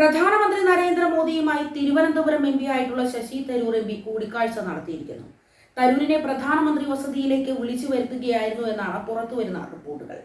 പ്രധാനമന്ത്രി നരേന്ദ്രമോദിയുമായി Thiruvananthapuram M P ആയിട്ടുള്ള ശശി തരൂർ എം പി കൂടിക്കാഴ്ച നടത്തിയിരിക്കുന്നു. തരൂരിനെ പ്രധാനമന്ത്രി വസതിയിലേക്ക് വിളിച്ചു വരുത്തുകയായിരുന്നു എന്നാണ് പുറത്തുവരുന്ന റിപ്പോർട്ടുകൾ.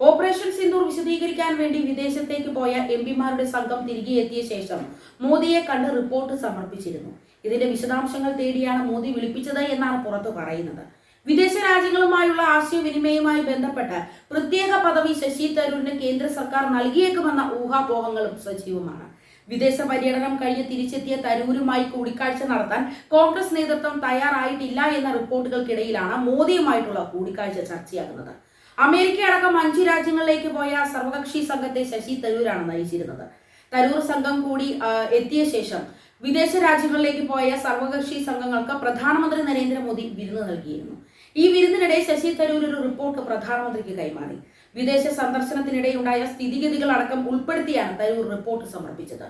ഓപ്പറേഷൻ സിന്ദൂർ വിശദീകരിക്കാൻ വേണ്ടി വിദേശത്തേക്ക് പോയ എം പിമാരുടെ സംഘം തിരികെ എത്തിയ ശേഷം മോദിയെ കണ്ട് റിപ്പോർട്ട് സമർപ്പിച്ചിരുന്നു. ഇതിന്റെ വിശദാംശങ്ങൾ തേടിയാണ് മോദി വിളിപ്പിച്ചത് എന്നാണ് പുറത്തു പറയുന്നത്. വിദേശ രാജ്യങ്ങളുമായുള്ള ആശയവിനിമയവുമായി ബന്ധപ്പെട്ട് പ്രത്യേക പദവി ശശി തരൂരിന് കേന്ദ്ര സർക്കാർ നൽകിയേക്കുമെന്ന ഊഹാപോഹങ്ങളും സജീവമാണ്. വിദേശ പര്യടനം കഴിഞ്ഞ് തിരിച്ചെത്തിയ തരൂരുമായി കൂടിക്കാഴ്ച നടത്താൻ കോൺഗ്രസ് നേതൃത്വം തയ്യാറായിട്ടില്ല എന്ന റിപ്പോർട്ടുകൾക്കിടയിലാണ് മോദിയുമായിട്ടുള്ള കൂടിക്കാഴ്ച ചർച്ചയാകുന്നത്. അമേരിക്ക അടക്കം അഞ്ചു രാജ്യങ്ങളിലേക്ക് പോയ സർവകക്ഷി സംഘത്തെ ശശി തരൂരാണ് നയിച്ചിരുന്നത്. തരൂർ സംഘം കൂടി എത്തിയ ശേഷം വിദേശ രാജ്യങ്ങളിലേക്ക് പോയ സർവകക്ഷി സംഘങ്ങൾക്ക് പ്രധാനമന്ത്രി നരേന്ദ്രമോദി വിരുന്ന് നൽകിയിരുന്നു. ഈ വിരുന്നിനിടെ ശശി തരൂർ ഒരു റിപ്പോർട്ട് പ്രധാനമന്ത്രിക്ക് കൈമാറി. വിദേശ സന്ദർശനത്തിനിടെ ഉണ്ടായ സ്ഥിതിഗതികൾ അടക്കം ഉൾപ്പെടുത്തിയാണ് തരൂർ റിപ്പോർട്ട് സമർപ്പിച്ചത്.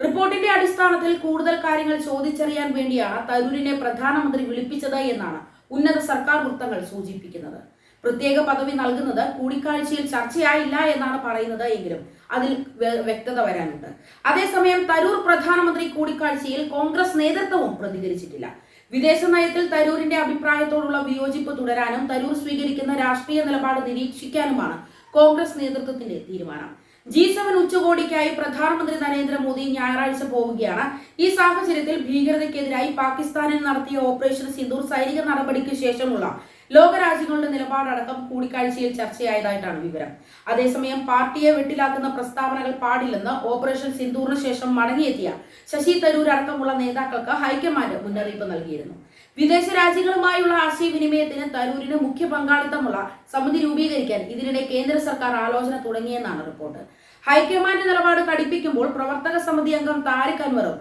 റിപ്പോർട്ടിന്റെ അടിസ്ഥാനത്തിൽ കൂടുതൽ കാര്യങ്ങൾ ചോദിച്ചറിയാൻ വേണ്ടിയാണ് തരൂരിനെ പ്രധാനമന്ത്രി വിളിപ്പിച്ചത് എന്നാണ് ഉന്നത സർക്കാർ വൃത്തങ്ങൾ സൂചിപ്പിക്കുന്നത്. പ്രത്യേക പദവി നൽകുന്നത് കൂടിക്കാഴ്ചയിൽ ചർച്ചയായില്ല എന്നാണ് പറയുന്നത് എങ്കിലും അതിൽ വ്യക്തത വരാനുണ്ട്. അതേസമയം തരൂർ പ്രധാനമന്ത്രി കൂടിക്കാഴ്ചയിൽ കോൺഗ്രസ് നേതൃത്വവും പ്രതികരിച്ചിട്ടില്ല. വിദേശ നയത്തിൽ തരൂരിന്റെ അഭിപ്രായത്തോടുള്ള വിയോജിപ്പ് തുടരാനും തരൂർ സ്വീകരിക്കുന്ന രാഷ്ട്രീയ നിലപാട് നിരീക്ഷിക്കാനുമാണ് കോൺഗ്രസ് നേതൃത്വത്തിന്റെ തീരുമാനം. ജി സെവൻ ഉച്ചകോടിക്കായി പ്രധാനമന്ത്രി നരേന്ദ്രമോദി ഞായറാഴ്ച പോവുകയാണ്. ഈ സാഹചര്യത്തിൽ ഭീകരതയ്ക്കെതിരായി പാകിസ്ഥാനിൽ നടത്തിയ ഓപ്പറേഷൻ സിന്ദൂർ സൈനിക നടപടിക്ക് ശേഷമുള്ള ലോകരാജ്യങ്ങളുടെ നിലപാടടക്കം കൂടിക്കാഴ്ചയിൽ ചർച്ചയായതായിട്ടാണ് വിവരം. അതേസമയം പാർട്ടിയെ വെട്ടിലാക്കുന്ന പ്രസ്താവനകൾ പാടില്ലെന്ന് ഓപ്പറേഷൻ സിന്ദൂറിന് ശേഷം മടങ്ങിയെത്തിയ ശശി തരൂർ അടക്കമുള്ള നേതാക്കൾക്ക് ഹൈക്കമാൻഡ് മുന്നറിയിപ്പ് നൽകിയിരുന്നു. വിദേശ രാജ്യങ്ങളുമായുള്ള ആശയവിനിമയത്തിന് തരൂരിന് മുഖ്യ പങ്കാളിത്തമുള്ള സമിതി രൂപീകരിക്കാൻ ഇതിനിടെ കേന്ദ്ര സർക്കാർ ആലോചന തുടങ്ങിയെന്നാണ് റിപ്പോർട്ട്. ഹൈക്കമാൻഡ് നിലപാട് കടുപ്പിക്കുമ്പോൾ പ്രവർത്തക സമിതി അംഗം താരിഖ് അൻവറും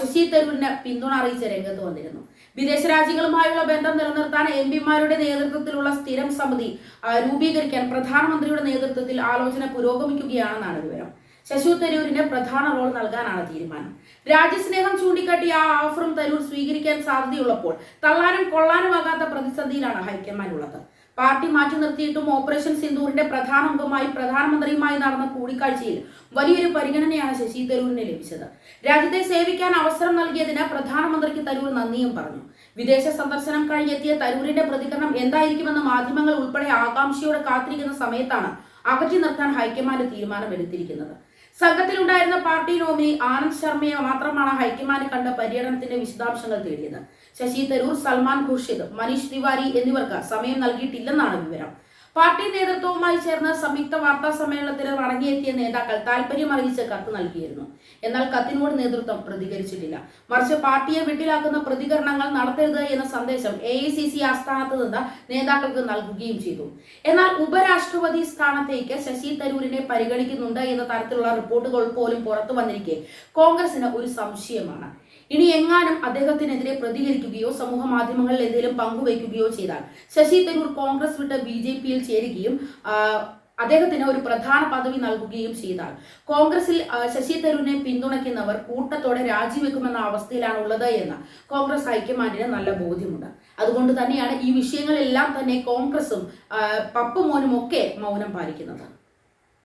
ശശി തരൂരിന് പിന്തുണ അറിയിച്ച രംഗത്ത് വന്നിരുന്നു. വിദേശ രാജ്യങ്ങളുമായുള്ള ബന്ധം നിലനിർത്താൻ എം പിമാരുടെ നേതൃത്വത്തിലുള്ള സ്ഥിരം സമിതി രൂപീകരിക്കാൻ പ്രധാനമന്ത്രിയുടെ നേതൃത്വത്തിൽ ആലോചന പുരോഗമിക്കുകയാണെന്നാണ് വിവരം. ശശി തരൂരിന് പ്രധാന റോൾ നൽകാനാണ് തീരുമാനം. രാജ്യസ്നേഹം ചൂണ്ടിക്കാട്ടി ആ ഓഫറും തരൂർ സ്വീകരിക്കാൻ സാധ്യതയുള്ളപ്പോൾ തള്ളാനും കൊള്ളാനുമാകാത്ത പ്രതിസന്ധിയിലാണ് ഹൈക്കമാൻഡ് ഉള്ളത് പാർട്ടി മാറ്റി നിർത്തിയിട്ടും ഓപ്പറേഷൻ സിന്ദൂറിന്റെ പ്രധാന അംഗമായി പ്രധാനമന്ത്രിയുമായി നടന്ന കൂടിക്കാഴ്ചയിൽ വലിയൊരു പരിഗണനയാണ് ശശി തരൂരിന് ലഭിച്ചത്. രാജ്യത്തെ സേവിക്കാൻ അവസരം നൽകിയതിന് പ്രധാനമന്ത്രിക്ക് തരൂർ നന്ദിയും പറഞ്ഞു. വിദേശ സന്ദർശനം കഴിഞ്ഞെത്തിയ തരൂരിന്റെ പ്രതികരണം എന്തായിരിക്കുമെന്ന് മാധ്യമങ്ങൾ ഉൾപ്പെടെ ആകാംക്ഷയോടെ കാത്തിരിക്കുന്ന സമയത്താണ് അകറ്റി നിർത്താൻ ഹൈക്കമാൻഡ് തീരുമാനമെടുത്തിരിക്കുന്നത്. സംഘത്തിലുണ്ടായിരുന്ന പാർട്ടി നോമിനി ആനന്ദ് ശർമ്മയെ മാത്രമാണ് ഹൈക്കമാൻഡ് കണ്ട പര്യടനത്തിന്റെ വിശദാംശങ്ങൾ തേടിയത്. ശശി തരൂർ സൽമാൻ ഖുർഷിദ് മനീഷ് തിവാരി എന്നിവർക്ക് സമയം നൽകിയിട്ടില്ലെന്നാണ് വിവരം. പാർട്ടി നേതൃത്വവുമായി ചേർന്ന സംയുക്ത വാർത്താ സമ്മേളനത്തിന് മടങ്ങിയെത്തിയ നേതാക്കൾ താല്പര്യം അറിയിച്ച് കത്ത് നൽകിയിരുന്നു. എന്നാൽ കത്തിനോട് നേതൃത്വം പ്രതികരിച്ചിട്ടില്ല. മറിച്ച് പാർട്ടിയെ വിട്ടിലാക്കുന്ന പ്രതികരണങ്ങൾ നടത്തരുത് എന്ന സന്ദേശം എ ഐ സി സി ആസ്ഥാനത്ത് നിന്ന് നേതാക്കൾക്ക് നൽകുകയും ചെയ്തു. എന്നാൽ ഉപരാഷ്ട്രപതി സ്ഥാനത്തേക്ക് ശശി തരൂരിനെ പരിഗണിക്കുന്നുണ്ട് എന്ന തരത്തിലുള്ള റിപ്പോർട്ടുകൾ പോലും പുറത്തു വന്നിരിക്കെ കോൺഗ്രസിന് ഒരു സംശയമാണ്. ഇനി എങ്ങാനും അദ്ദേഹത്തിനെതിരെ പ്രതികരിക്കുകയോ സമൂഹ മാധ്യമങ്ങളിൽ എന്തെങ്കിലും പങ്കുവയ്ക്കുകയോ ചെയ്താൽ ശശി തരൂർ കോൺഗ്രസ് വിട്ട് ബി ജെ പിയിൽ ചേരുകയും അദ്ദേഹത്തിന് ഒരു പ്രധാന പദവി നൽകുകയും ചെയ്താൽ കോൺഗ്രസിൽ ശശി തരൂരിനെ പിന്തുണയ്ക്കുന്നവർ കൂട്ടത്തോടെ രാജിവെക്കുമെന്ന അവസ്ഥയിലാണ് ഉള്ളത് എന്ന് കോൺഗ്രസ് ഹൈക്കമാൻഡിന് നല്ല ബോധ്യമുണ്ട്. അതുകൊണ്ട് തന്നെയാണ് ഈ വിഷയങ്ങളെല്ലാം തന്നെ കോൺഗ്രസും പപ്പുമോനും മോനും ഒക്കെ മൗനം പാലിക്കുന്നത്.